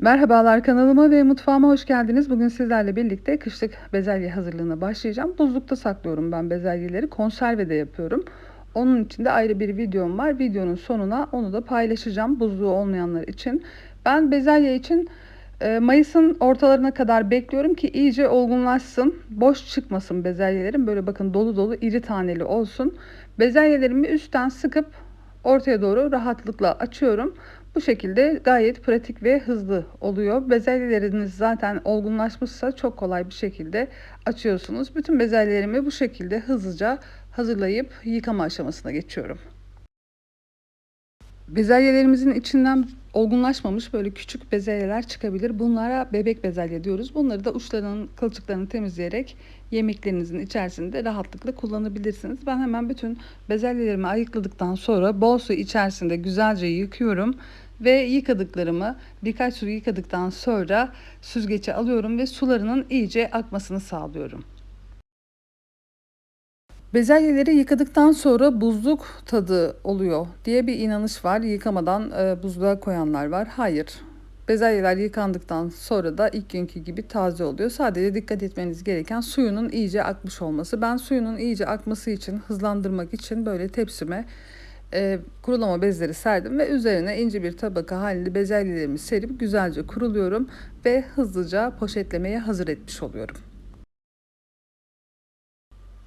Merhabalar kanalıma ve mutfağıma hoş geldiniz. Bugün sizlerle birlikte kışlık bezelye hazırlığına başlayacağım. Buzlukta saklıyorum ben bezelyeleri. Konserve de yapıyorum. Onun için de ayrı bir videom var. Videonun sonuna onu da paylaşacağım buzluğu olmayanlar için. Ben bezelye için e, Mayıs'ın ortalarına kadar bekliyorum ki iyice olgunlaşsın. Boş çıkmasın bezelyelerim. Böyle bakın dolu dolu iri taneli olsun. Bezelyelerimi üstten sıkıp ortaya doğru rahatlıkla açıyorum. Bu şekilde gayet pratik ve hızlı oluyor. Bezelyeleriniz zaten olgunlaşmışsa çok kolay bir şekilde açıyorsunuz. Bütün bezelyelerimi bu şekilde hızlıca hazırlayıp yıkama aşamasına geçiyorum. Bezelyelerimizin içinden olgunlaşmamış böyle küçük bezelyeler çıkabilir. Bunlara bebek bezelye diyoruz. Bunları da uçlarının kılçıklarını temizleyerek yemeklerinizin içerisinde rahatlıkla kullanabilirsiniz. Ben hemen bütün bezelyelerimi ayıkladıktan sonra bol su içerisinde güzelce yıkıyorum ve yıkadıklarımı birkaç su yıkadıktan sonra süzgece alıyorum ve sularının iyice akmasını sağlıyorum. Bezelyeleri yıkadıktan sonra buzluk tadı oluyor diye bir inanış var. Yıkamadan e, buzluğa koyanlar var. Hayır. Bezelyeler yıkandıktan sonra da ilk günkü gibi taze oluyor. Sadece dikkat etmeniz gereken suyunun iyice akmış olması. Ben suyunun iyice akması için, hızlandırmak için böyle tepsime e, kurulama bezleri serdim ve üzerine ince bir tabaka halinde bezelyelerimi serip güzelce kuruluyorum ve hızlıca poşetlemeye hazır etmiş oluyorum.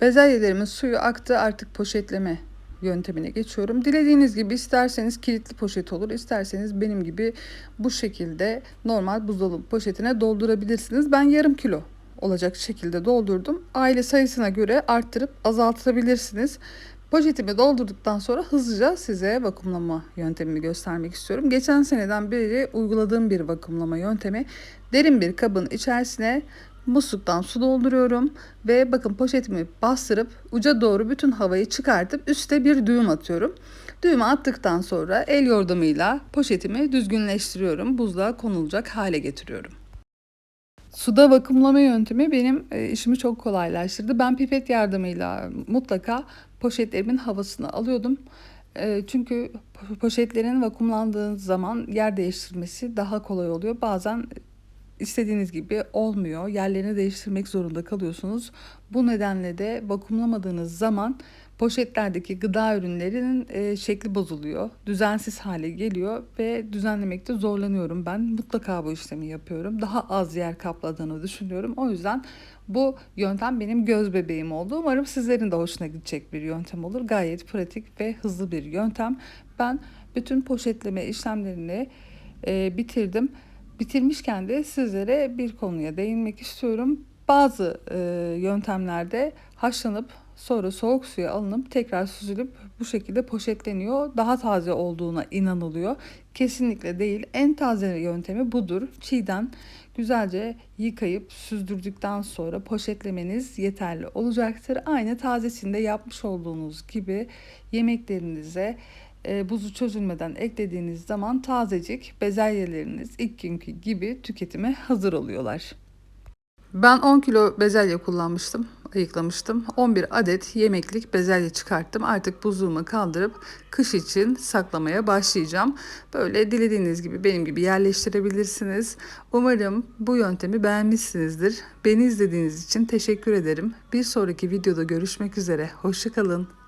Bezelyelerimin suyu aktı artık poşetleme yöntemine geçiyorum. Dilediğiniz gibi isterseniz kilitli poşet olur, isterseniz benim gibi bu şekilde normal buzdolabı poşetine doldurabilirsiniz. Ben yarım kilo olacak şekilde doldurdum. Aile sayısına göre arttırıp azaltabilirsiniz. Poşetimi doldurduktan sonra hızlıca size vakumlama yöntemimi göstermek istiyorum. Geçen seneden beri uyguladığım bir vakumlama yöntemi. Derin bir kabın içerisine musluktan su dolduruyorum ve bakın poşetimi bastırıp uca doğru bütün havayı çıkartıp üste bir düğüm atıyorum. Düğümü attıktan sonra el yordamıyla poşetimi düzgünleştiriyorum. Buzluğa konulacak hale getiriyorum. Suda vakumlama yöntemi benim e, işimi çok kolaylaştırdı. Ben pipet yardımıyla mutlaka poşetlerimin havasını alıyordum. E, çünkü poşetlerin vakumlandığı zaman yer değiştirmesi daha kolay oluyor. Bazen istediğiniz gibi olmuyor. Yerlerini değiştirmek zorunda kalıyorsunuz. Bu nedenle de vakumlamadığınız zaman poşetlerdeki gıda ürünlerinin e, şekli bozuluyor. Düzensiz hale geliyor ve düzenlemekte zorlanıyorum ben. Mutlaka bu işlemi yapıyorum. Daha az yer kapladığını düşünüyorum. O yüzden bu yöntem benim göz bebeğim oldu. Umarım sizlerin de hoşuna gidecek bir yöntem olur. Gayet pratik ve hızlı bir yöntem. Ben bütün poşetleme işlemlerini e, bitirdim. Bitirmişken de sizlere bir konuya değinmek istiyorum. Bazı e, yöntemlerde haşlanıp sonra soğuk suya alınıp tekrar süzülüp bu şekilde poşetleniyor. Daha taze olduğuna inanılıyor. Kesinlikle değil. En taze yöntemi budur. Çiğden güzelce yıkayıp süzdürdükten sonra poşetlemeniz yeterli olacaktır. Aynı tazesinde yapmış olduğunuz gibi yemeklerinize e, buzu çözülmeden eklediğiniz zaman tazecik bezelyeleriniz ilk günkü gibi tüketime hazır oluyorlar. Ben 10 kilo bezelye kullanmıştım, ayıklamıştım. 11 adet yemeklik bezelye çıkarttım. Artık buzluğuma kaldırıp kış için saklamaya başlayacağım. Böyle dilediğiniz gibi benim gibi yerleştirebilirsiniz. Umarım bu yöntemi beğenmişsinizdir. Beni izlediğiniz için teşekkür ederim. Bir sonraki videoda görüşmek üzere. Hoşçakalın.